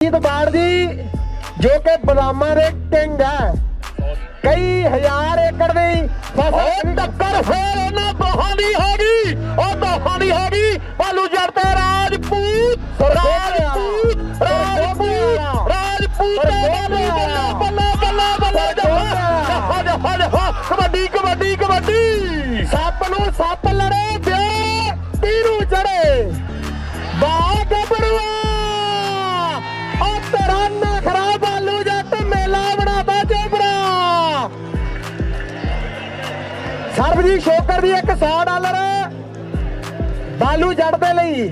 ਜੀਤ ਬਾੜ ਜੀ ਜੋ ਕਿ ਬਦਾਮਾਂ ਦੇ ਕਿੰਗ ਹੈ। ਕਈ ਹਜ਼ਾਰ ਏਕੜ ਦੀ ਫਸਲ ਟੱਕਰ ਫੇਰ ਉਹਨਾਂ ਦੋਹਾਂ ਦੀ ਹੋ ਗਈ। ਉਹ ਦੋਹਾਂ ਦੀ ਹੋ ਗਈ। ਭਾਲੂ ਜੜ ਤੇ ਰਾਜਪੂਤ ਰਾਜਪੂਤ ਰਾਜਪੂਤ ਰਾਜਪੂਤ ਬੱਲਾ ਬੱਲਾ ਬੱਲਾ ਬੱਲਾ ਆਹ ਦੇਖੋ ਕਬੱਡੀ ਕਬੱਡੀ ਕਬੱਡੀ। ਸੱਪ ਨੂੰ ਸੱਪ ਲੜੇ ਤੇ ਤੀਰੂ ਜੜੇ ਬਾ ਗੱਬੜੂਆ ਜੱਟ, ਮੇਲਾ ਬਣਾ ਤਾ ਜੋਬਰਾ। ਸਰਬਜੀਤ ਸ਼ੋਕਰ ਦੀ ਇੱਕ 100 ਡਾਲਰ ਬਾਲੂ ਜੜ ਦੇ ਲਈ।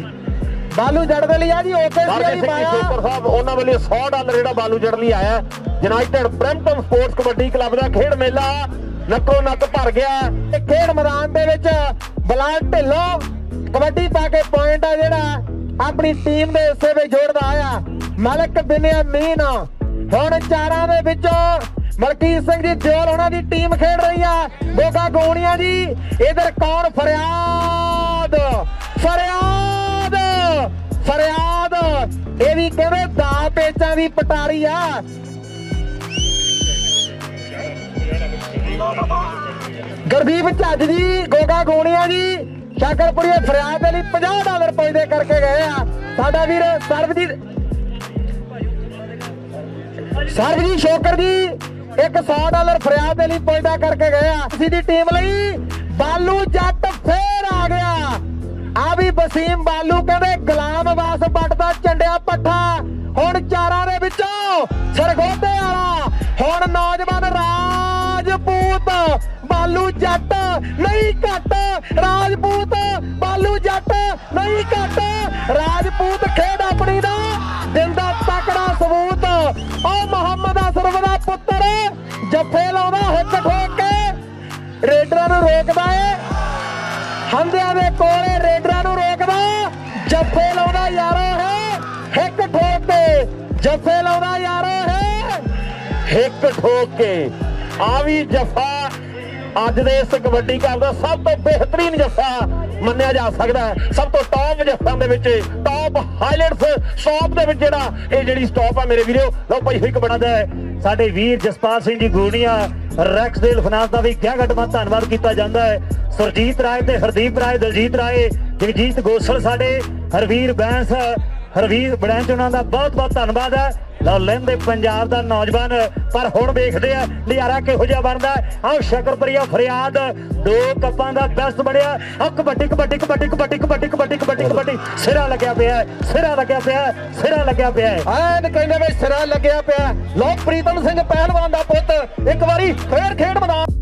ਬਾਲੂ ਜੱਟ ਦੇ ਲਈ ਆ ਜੀ ਓਕੇ ਸੀ ਸਿੰਘ ਪਾਇਆ ਸ਼ੋਕਰ ਸਾਹਿਬ ਉਹਨਾਂ ਵੱਲੋਂ 100 ਡਾਲਰ ਜਿਹੜਾ ਬਾਲੂ ਜੜ ਲਈ ਆਇਆ। United Brenton sports kabaddi club ਦਾ ਖੇਡ ਮੇਲਾ ਨੱਕੋ ਨੱਕ ਭਰ ਗਿਆ। ਤੇ ਖੇਡ ਮੈਦਾਨ ਦੇ ਵਿੱਚ ਬਲਾਲ ਢਿੱਲੋਂ ਕਬੱਡੀ ਪਾ ਕੇ ਪੁਆਇੰਟ ਆ ਜਿਹੜਾ ਆਪਣੀ ਟੀਮ ਦੇ ਹਿੱਸੇ ਵਿੱਚ ਜੋੜਦਾ ਆਇਆ। ਮਲਕ ਬਿਨਿਆ ਮੀਨ। ਹੁਣ ਚਾਰਾਂ ਦੇ ਵਿੱਚੋਂ ਮਲਕੀਤ ਸਿੰਘ ਜੀ ਦਿਓਲ ਉਹਨਾਂ ਦੀ ਟੀਮ ਖੇਡ ਰਹੀ ਆ। ਗੋਗਾ ਗੋਣੀਆਂ ਜੀ ਇਧਰ ਕੌਣ ਫਰਿਆਦ? ਫਰਿਆਦ! ਇਹ ਦਾ ਪੇਚਾਂ ਦੀ ਪਟਾਰੀ ਆ। ਗੁਰਦੀਪ ਝੱਜ ਜੀ, ਗੋਗਾ ਗੋਣੀਆ ਜੀ ਸ਼ਾਕਰਪੁਰੀਏ ਫਰਿਆਦ ਦੇ ਲਈ 50 ਡਾਲਰ ਪੁੱਜਦੇ ਕਰਕੇ ਗਏ ਆ। ਸਾਡਾ ਵੀਰ ਸਰਬਜੀਤ ਸਰਬਜੀਤ ਸ਼ੋਕਰ ਜੀ, ਇੱਕ 100 ਡਾਲਰ ਫਰਿਆਦ ਦੇ ਲਈ ਪੁੱਜਦਾ ਕਰਕੇ ਗਏ ਆ। ਅਸੀਂ ਦੀ ਟੀਮ ਲਈ ਬਾਲੂ ਜੱਟ ਫੇਰ ਆ ਗਿਆ। ਆ ਵੀ ਵਸੀਮ ਬਾਲੂ ਕਹਿੰਦੇ ਗੁਲਾਮ ਵਾਸ ਪੱਟਦਾ ਝੰਡੇ ਪੱਠਾ। ਹੁਣ ਚਾਰਾਂ ਦੇ ਵਿੱਚੋਂ ਸਰਗੋਧੇ ਵਾਲਾ। ਹੁਣ ਨੌਜਵਾਨ ਰਾਜਪੂਤ ਬਾਲੂ ਜੱਟ ਨਹੀਂ ਘੱਟ। ਰਾਜਪੂਤ ਬਾਲੂ ਜੱਟ ਨਹੀਂ ਘੱਟ। ਰਾਜਪੂਤ ਖੇਡ ਆਪਣੀ ਦਾ। ਦਿੰਦਾ ਤਕੜਾ ਸਬੂਤ। ਉਹ ਮੁਹੰਮਦ ਅਸਰਫ ਦਾ ਪੁੱਤਰ। ਜੱਫੇ ਲਾਉਂਦਾ ਹਿੱਕ ਠੋਕ ਕੇ। ਰੇਡਰਾਂ ਨੂੰ ਰੋਕਦਾ ਏ। ਹੰਦਿਆਂ ਦੇ ਕੋਲੇ ਰੇਡਰਾਂ ਨੂੰ ਰੋਕਦਾ। ਜੱਫੇ ਲਾਉਂਦਾ ਯਾਰੋ ਹੈ ਠੋਕ ਕੇ ਜੱਫੇ ਲਾਉਂਦਾ ਯਾਰੋ ਹੈ। ਹਿੱਕ ਠੋਕ ਕੇ। ਆ ਵੀ ਜਫਾ ਅੱਜ ਦੇ ਇਸ ਕਬੱਡੀ ਕੱਪ ਦਾ ਸਭ ਤੋਂ ਬਿਹਤਰੀਨ ਜਫਾ ਮੰਨਿਆ ਜਾ ਸਕਦਾ ਹੈ। ਸਭ ਤੋਂ ਟੌਪ ਜਫਿਆਂ ਦੇ ਵਿੱਚ ਟੌਪ ਹਾਈਲਾਈਟਸ ਸਟਾਪ ਦੇ ਵਿੱਚ ਜਿਹੜਾ ਇਹ ਜਿਹੜੀ ਸਟਾਪ ਆ ਮੇਰੇ ਵੀਰੋ, ਲਓ ਭਾਈ ਹਿੱਕ ਬਣਾਦਾ ਹੈ। ਸਾਡੇ ਵੀਰ ਜਸਪਾਲ ਸਿੰਘ ਜੀ ਗੂੜੀਆਂ ਰੈਕਸਡੇਲ ਫਾਈਨਾਂਸ ਦਾ ਵੀ ਗਿਆ ਘਟਮਾ ਧੰਨਵਾਦ ਕੀਤਾ ਜਾਂਦਾ ਹੈ। ਸੁਰਜੀਤ ਰਾਏ ਤੇ ਹਰਦੀਪ ਰਾਏ, ਦਲਜੀਤ ਰਾਏ, ਜਗਜੀਤ ਗੋਸਲ ਸਾਡੇ, ਹਰਵੀਰ ਬੈਂਸ ਹਰਵੀਰ ਬੜੈਂਚ ਉਹਨਾਂ ਦਾ ਬਹੁਤ ਬਹੁਤ ਧੰਨਵਾਦ ਹੈ। ਲਓ, ਲੈਂਦੇ ਪੰਜਾਬ ਦਾ ਨੌਜਵਾਨ, ਪਰ ਹੁਣ ਵੇਖਦੇ ਆ ਨਜ਼ਾਰਾ ਕਿਹੋ ਜਿਹਾ ਬਣਦਾ ਹੈ। ਆਹ ਸ਼ਕਰਪੁਰੀਆ ਫਰਿਆਦ, ਦੋ ਕੱਪਾਂ ਦਾ ਬੈਸਟ ਬਣਿਆ। ਆਹ ਕਬੱਡੀ ਕਬੱਡੀ ਕਬੱਡੀ ਕਬੱਡੀ ਕਬੱਡੀ ਕਬੱਡੀ ਕਬੱਡੀ ਕਬੱਡੀ। ਸਿਰਾ ਲੱਗਿਆ ਪਿਆ ਸਿਰਾ ਲੱਗਿਆ ਪਿਆ ਸਿਰਾ ਲੱਗਿਆ ਪਿਆ ਹੈ। ਐਨ ਕਹਿੰਦੇ ਵੀ ਸਿਰਾ ਲੱਗਿਆ ਪਿਆ ਲੋ ਪ੍ਰੀਤਮ ਸਿੰਘ ਪਹਿਲਵਾਨ ਦਾ ਪੁੱਤ, ਇੱਕ ਵਾਰੀ ਫੇਰ ਖੇਡ ਮੈਦਾਨ।